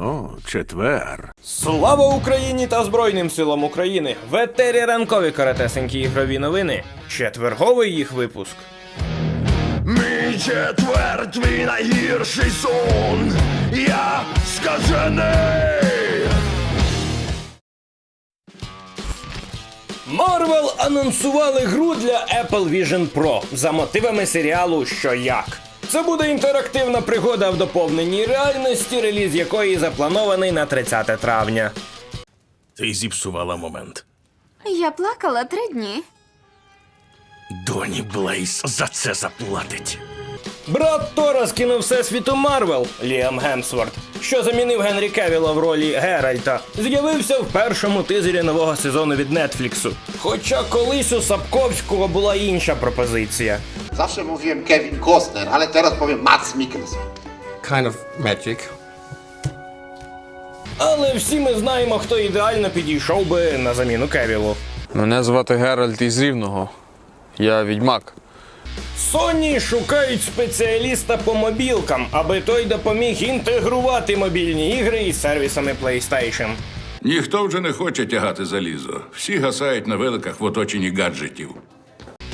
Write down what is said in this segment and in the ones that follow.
О, четвер. Слава Україні та Збройним силам України! В етері ранкові каратесенькі ігрові новини. Четверговий їх випуск. Мій четвер, твій найгірший сон. Я скажений. Марвел анонсували гру для Apple Vision Pro за мотивами серіалу Що як. Це буде інтерактивна пригода в доповненій реальності, реліз якої запланований на 30 травня. Ти зіпсувала момент. Я плакала три дні. Доні Блейз за це заплатить. Брат Тора з кіно Всесвіту Марвел Ліам Гемсворт, що замінив Генрі Кевіла в ролі Геральта, з'явився в першому тизері нового сезону від Нетфліксу. Хоча колись у Сапковського була інша пропозиція. Zawsze mówiłem Kevin Costner, ale teraz powiem Mats Mikkelsen. kind of magic. Але всі ми знаємо, хто ідеально підійшов би на заміну Кевілу. Мене звати Геральт із Рівного. Я відьмак. Sony шукають спеціаліста по мобілкам, аби той допоміг інтегрувати мобільні ігри із сервісами PlayStation. Ніхто вже не хоче тягати залізо. Всі гасають на великах в оточенні гаджетів.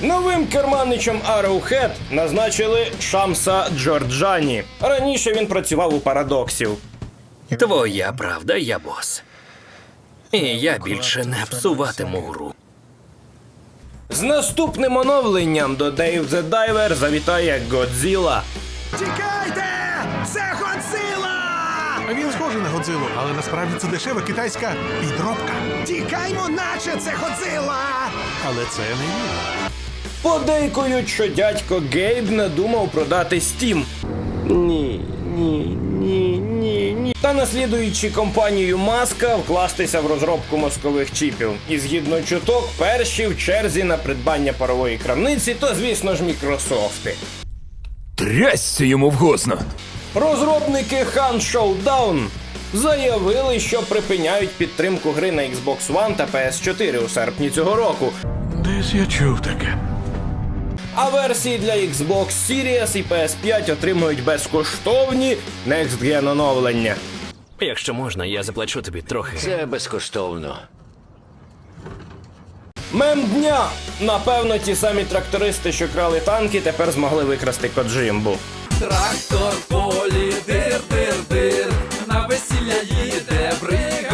Новим керманичем Arrowhead назначили Шамса Джорджані. Раніше він працював у парадоксів. Твоя правда, я бос. І я більше не псуватиму гру. З наступним оновленням до Dave the Diver завітає Годзіла. Тікайте! Це Годзilla! Він схожий на Годзилу, але насправді це дешева китайська підробка. Тікаймо, наче це Годзilla! Але це не він. Подейкують, що дядько Гейб надумав продати Steam. Ні, ні, ні, ні, ні. Та наслідуючи компанію Маска вкластися в розробку мозкових чіпів. І згідно чуток, перші в черзі на придбання парової крамниці, то звісно ж Мікрософти. Трясся йому вгосно. Розробники Han Showdown заявили, що припиняють підтримку гри на Xbox One та PS4 у серпні цього року. Десь я чув таке. А версії для Xbox Series і PS5 отримують безкоштовні Next Gen оновлення. Якщо можна, я заплачу тобі трохи. Це безкоштовно. Мем дня! Напевно, ті самі трактористи, що крали танки, тепер змогли викрасти Коджимбу. Трактор полі, дир, дир, дир, на весілля їде бригадир.